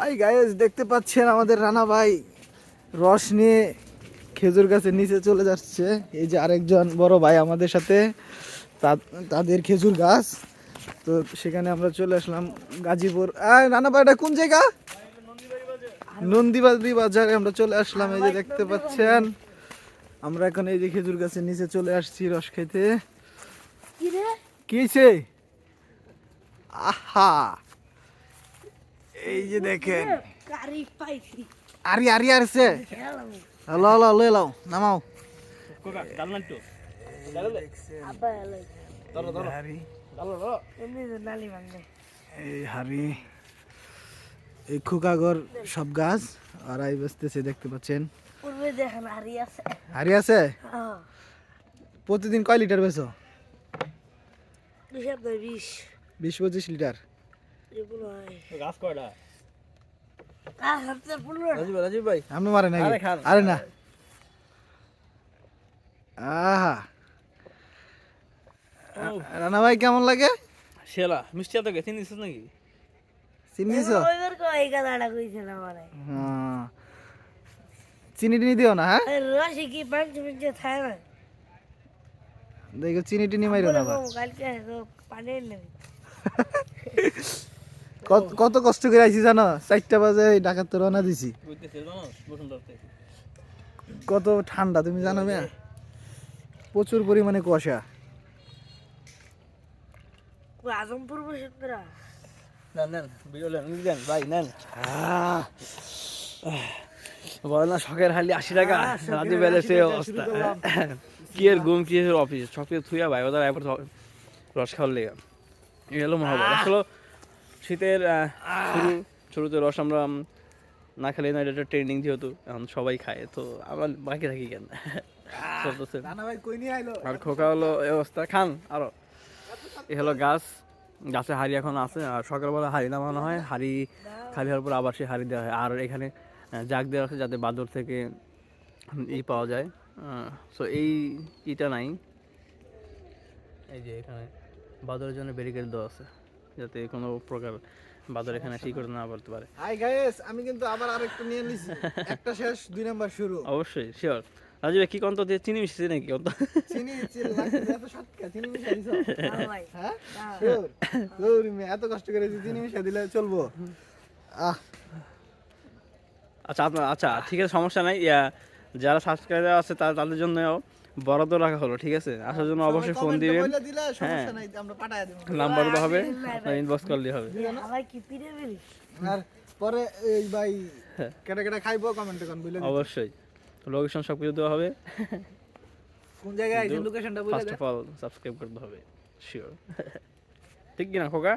Hi guys দেখতে পাচ্ছেন আমাদের রানা ভাই রস নিয়ে খেজুর গাছের নিচে চলে যাচ্ছে। এই যে আরেকজন বড় ভাই আমাদের সাথে তাদের খেজুর গাছ। তো সেখানে আমরা চলে আসলাম গাজীপুর। রানা ভাই এটা কোন জায়গা? নন্দীবাড়ি বাজারে আমরা চলে আসলাম এই যে দেখতে পাচ্ছেন। আমরা এখন এই যে খেজুর গাছের নিচে চলে আসছি রস খাইতে কি আহা! এই যে দেখেন। আরি আরি আসছে হলো হলো লয়ে লাও নামাও। এই হারি এই খুকাগর সব গাছ আর আই বসতেছে দেখতে পাচ্ছেন। হারি আছে। হ্যাঁ। প্রতিদিন কয় লিটার বেছো বিশ পঁচিশ লিটার। গাছ কয়টা? আর হাতে পনেরো রাজীব রাজীব ভাই। আপনি মারে নাকি আরে না। আহা। রানা ভাই কেমন লাগে? শেলা মিষ্টি এত গেছে নিছিস নাকি? চিনি দিছো ওইবার কো এই কথাটা কইছে না মানে হ্যাঁ। চিনি টিনি দিও না হ্যাঁ? রসে কি পাঁচ মিনিট থাকে না? দেখো চিনি টিনি মাইরো না কালকে তো পানি এনে কত কত কষ্ট করে আইছি জানো? চারটা বাজে ঢাকার তো রওনা দিছি। কত ঠান্ডা তুমি জানো মেয়া? প্রচুর পরিমাণে কুয়াশা। আজমপুর ভাই বল না শখের হালি আশি টাকা রাজীব বেলে সে অবস্থা। কি এর কি এর অফিস? থুইয়া ভাই ওদের রস খাওয়ার লেগে। এই হলো মহাবল আসলে শীতের শুরু শুরুতে রস আমরা না খেলে না এটা ট্রেন্ডিং যেহেতু এখন সবাই খায় তো আমরা বাকি থাকি কেন? আর খোকা হলো এই অবস্থা। খান আরও। এ হলো গাছ। গাছে হাড়ি এখন আছে আর সকালবেলা হাড়ি নামানো হয়। হাড়ি খালি হওয়ার পর আবার সেই হাড়ি দেওয়া হয়। আর এখানে জাগ দেওয়া আছে যাতে বাদর থেকে ই পাওয়া যায়। সো এই ইটা নাই। এই যে এখানে বাদরের জন্য ব্যারিকেড দেওয়া আছে। যাতে কোনো প্রকার বাদর এখানে ঠিক করতে না পারতে পারে। হাই গাইস আমি কিন্তু আবার আরেকটা নিয়ে নিছি। একটা শেষ দুই নাম্বার শুরু। অবশ্যই শিওর রাজীব কি কন্ত দিয়ে চিনি মিশিয়েছে নাকি? কন্ত চিনি চিনি লাগতেছে এত সটকা চিনি মিশাই দিছো? হ্যাঁ ভাই। হ্যাঁ? মেয়ে, এত কষ্ট করে চিনি মিশাই দিলে চলবো। আহ। আচ্ছা আপনার আচ্ছা ঠিক আছে সমস্যা নাই। যারা সাবস্ক্রাইবার আছে তারা তাদের জন্য বরাদ্দ রাখা হলো ঠিক আছে? আসার জন্য অবশ্যই ফোন দিবেন। হ্যাঁ। নাই আমরা পাঠায় দেব। নাম্বার দেওয়া হবে ইনবক্স করলে হবে। ভাই কি পিড়ে বেরি আর পরে এই ভাই কেটে কেটে খাইবো কমেন্টে কোন বুঝলে অবশ্যই। লোকেশন সব কিছু দেওয়া হবে। কোন জায়গায় আইছেন লোকেশনটা বলে ফার্স্ট অফ অল সাবস্ক্রাইব করতে হবে শিওর ঠিক কি না খোকা?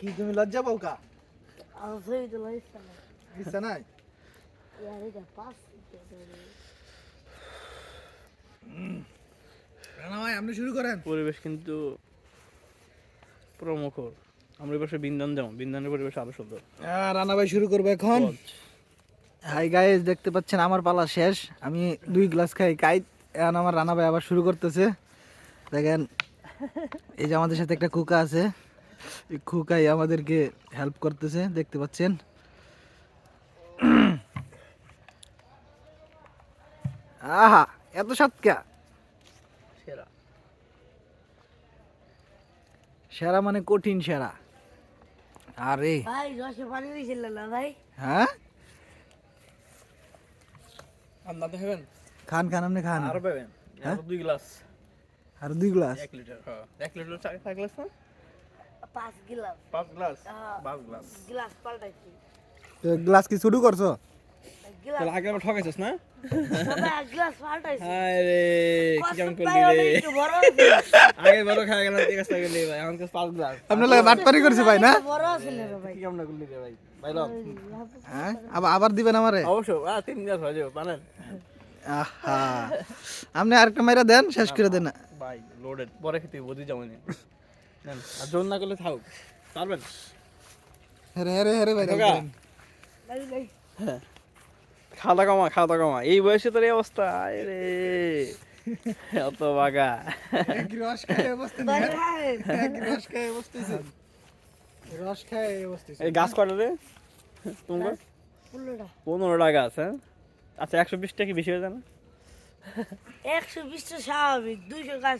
কি তুমি লজ্জা পাও কা? আর সই তো লাইছে না ইচ্ছা নাই? ইয়ার এটা পাস রানা ভাই আপনি শুরু করেন। পরিবেশ কিন্তু পুরো মুখর আমরা এবার বিন্দান যেমন বিন্দানের পরিবেশ আরও সুন্দর। আহ, রানা ভাই শুরু করব এখন। হাই গাইস দেখতে পাচ্ছেন আমার পালা শেষ। আমি দুই গ্লাস খাই কাইট এখন আমার রানা ভাই আবার শুরু করতেছে। দেখেন এই যে আমাদের সাথে একটা কুকা আছে। এই কুকাই আমাদেরকে হেল্প করতেছে দেখতে পাচ্ছেন। আহা! এত সৎকা সেরা। সেরা মানে কঠিন সেরা। আরে। ভাই রসে পানি দিছিল না ভাই? হ্যাঁ? আপনার দেখবেন খান খান আপনি খান। আরও পাবেন। হ্যাঁ? দুই গ্লাস। আর দুই গ্লাস? এক লিটার হ্যাঁ। এক লিটার চার চার গ্লাস না? পাঁচ গিলাস। পাঁচ গ্লাস? হ্যাঁ। পাঁচ গ্লাস। গিলাস পাল্টাইছি। গ্লাস কি শুরু করছ? তাহলে আগে আমার ঠকাইছিস না? সবাই এক গিলাস পাল্টাইছি হায় রে কি কেমন করলি রে। আগে বড় খাই গেল ঠিক আছে গেলি ভাই আমার পাঁচ গ্লাস। আপনার লাগে বাটপারি করছে ভাই না? বড় আছে রে ভাই। কি কেমন করলি রে ভাই? ভাই হ্যাঁ? আবার আবার দিবেন আমারে? অবশ্যই তিন গ্লাস হয়ে যাবে পানেন আহা। আপনি আরেকটা মাইরা দেন শেষ করে দেন। ভাই লোডেড পরে খেতে বুঝি যাব নি। আর জোর না করলে থাকুক। পারবেন? হেরে হেরে হেরে ভাই ঢোকা। খাওয়া কমা খাওয়া কমা। এই বয়সে তোর এই অবস্থা রে। অত বাগা রস খায় অবস্থা ভাই ভাই রস খায় রস খায় এই গাছ কটা রে? তোমার? পনেরোটা। পনেরো টাকা আছে হ্যাঁ? আচ্ছা একশো বিশ টাকা কি বেশি হয়ে যায় না? একশো বিশটা স্বাভাবিক দুইশো গাছ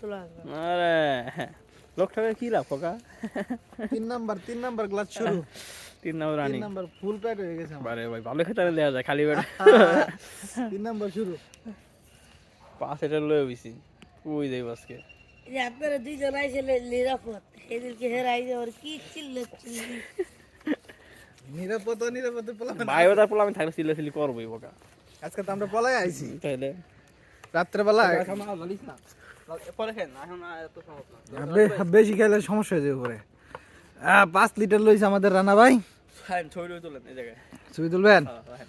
চলে আসবে। আরে লোকটাকে কি লাভ খোকা? তিন নাম্বার তিন নাম্বার গ্লাস শুরু। তিন নম্বর রানিং তিন নাম্বার ফুল প্যাড হয়ে গেছে বারে ভাই ভালো খেতে দেওয়া যায় খালি বেড়া তিন নাম্বার শুরু। পাঁচ লিটার লয়ে হইছি ওই দেব আজকে? এই যে আপনারা দুইজন আইসেলে নিরাপদ। এদেরকে হেরাই যাওয়ার কি চিল্লে চিল্লি নিরাপদ নিরাপদে পলাই ভাই ওটা পোলা আমি থাকলে সিলে সিলি করবোই বোকা। আজকে তো আমরা পলাই আইছি। তাইলে। রাত্রেবেলা সমস্যা। বেশি খেলে সমস্যা হয়ে যাবে পরে। পাঁচ লিটার লইছে আমাদের রানা ভাই। হ্যাঁ ছবি তুলবেন এই জায়গায় ছবি তুলবেন হ্যাঁ, হ্যাঁ।